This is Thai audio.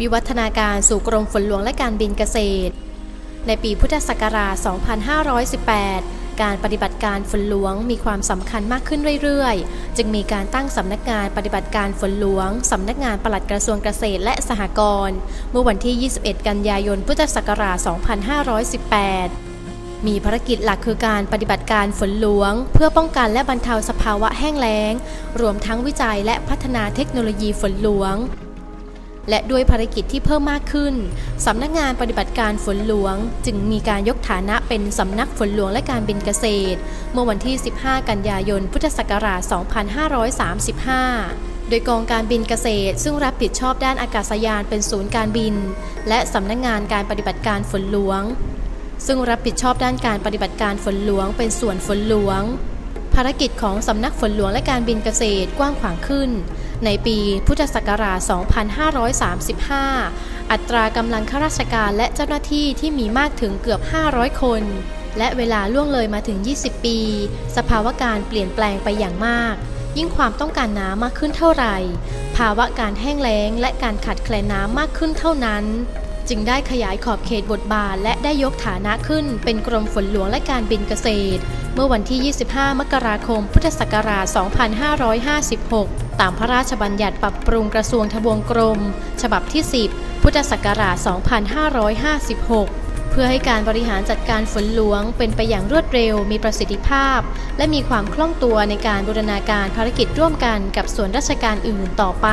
วิวัฒนาการสู่กรมฝนหลวงและการบินเกษตร ในปีพุทธศักราช 2518 การปฏิบัติการฝนหลวงมีความสำคัญมากขึ้นเรื่อยๆ จึงมีการตั้งสำนักงานปฏิบัติการฝนหลวงสำนักงานปลัดกระทรวงเกษตรและสหกรณ์เมื่อวันที่ 21 กันยายนพุทธศักราช 2518มีภารกิจหลักคือการปฏิบัติการฝนหลวง เพื่อป้องกันและบรรเทาสภาวะแห้งแล้ง รวมทั้งวิจัยและพัฒนาเทคโนโลยีฝนหลวง และด้วยภารกิจที่เพิ่มมากขึ้น สำนักงานปฏิบัติการฝนหลวง จึงมีการยกฐานะเป็นสำนักฝนหลวงและการบินเกษตร เมื่อวันที่ 15 กันยายน พุทธศักราช 2535โดยกองการบินเกษตร ซึ่งรับผิดชอบด้านอากาศยานเป็นศูนย์การบิน และสำนักงานการปฏิบัติการฝนหลวง ซึ่งรับผิดชอบด้านการปฏิบัติการฝนหลวง เป็นส่วนฝนหลวง ภารกิจของสำนักฝนหลวงและการบินเกษตรกว้างขวางขึ้น ในปีพุทธศักราช 2535 อัตรากำลังข้าราชการและเจ้าหน้าที่ที่มีมากถึงเกือบ 500 คน และเวลาล่วงเลยมาถึง 20 ปี สภาวะการเปลี่ยนแปลงไปอย่างมาก ยิ่งความต้องการน้ำมากขึ้นเท่าไหร่ ภาวะการแห้งแล้งและการขาดแคลนน้ำมากขึ้นเท่านั้น จึงได้ขยายขอบเขตบทบาทและได้ยกฐานะขึ้นเป็นกรมฝนหลวงและการบินเกษตร เมื่อวันที่ 25 มกราคม พุทธศักราช 2556 ตามพระราชบัญญัติปรับปรุงกระทรวงทบวงกรม ฉบับที่ 10 พุทธศักราช 2556เพื่อให้การบริหารจัดการฝนหลวงเป็นไปอย่างรวดเร็ว มีประสิทธิภาพ และมีความคล่องตัวในการบูรณาการภารกิจร่วมกันกับส่วนราชการอื่นต่อไป